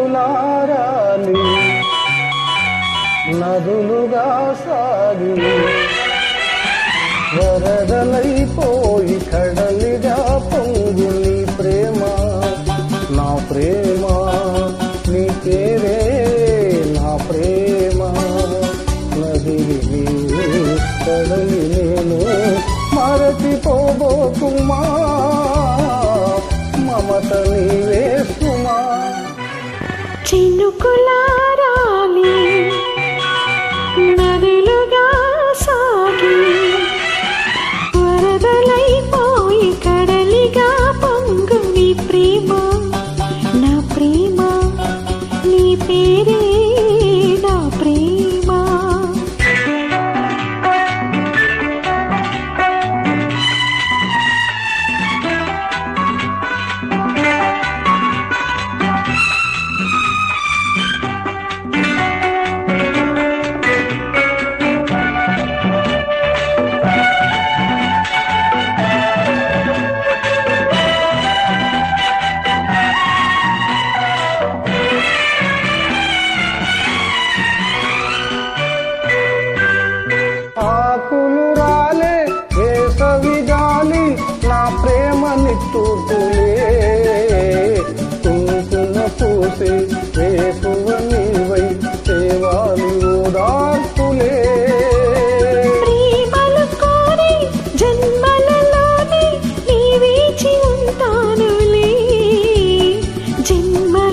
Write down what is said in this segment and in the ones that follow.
ఇనుకులారాలి నదులుగా సాగి వరదలైపోయి కడలిగా పొంగు నీ ప్రేమ నా ప్రేమ నీ పేరే నా ప్రేమ? నదివి కడలి నేను మరచిపోబోకుమా మమత నీవే చినుకులా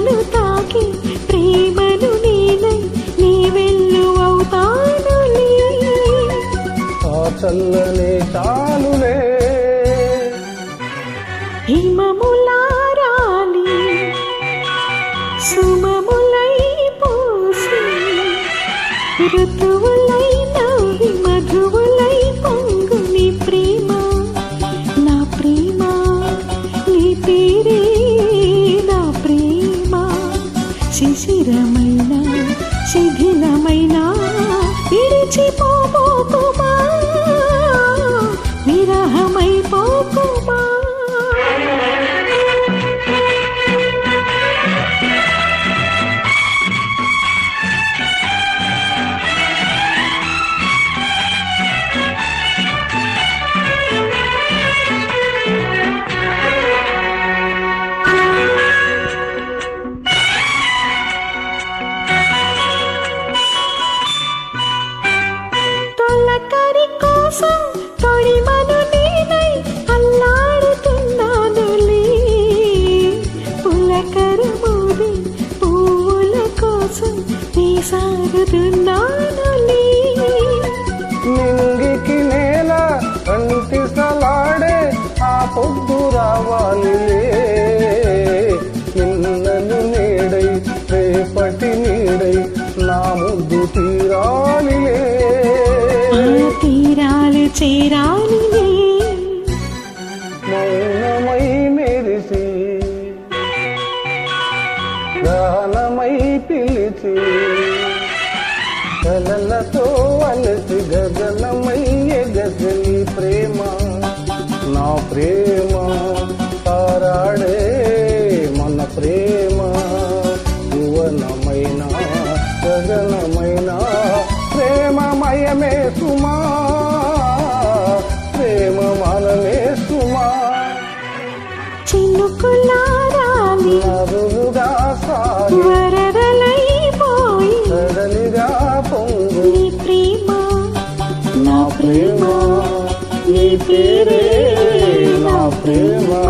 జన్మలు తాకి ప్రేమను నేనై నీ వెళ్ళు అవుతానులే ఆ చల్లనే చాలులే. హిమములారాలి సుమములై పోసి శిథిలమైన విడిచిపోబోకుమా కోసం తొడిమను నేనై అల్లాడుతున్నానులే పులకరు మోది పువ్వుల కోసం వేసాగుతున్నానులే నింగికి నేల కంటి సలాడే ఆ పొద్దు తీరాలు చేరాలిలే మౌనమై మెరిసి గానమై పిలిచి కలలతో అలసి గగనమై ఎగసలి ప్రేమ నా ప్రేమ తారాడే तेरे ना प्रेमा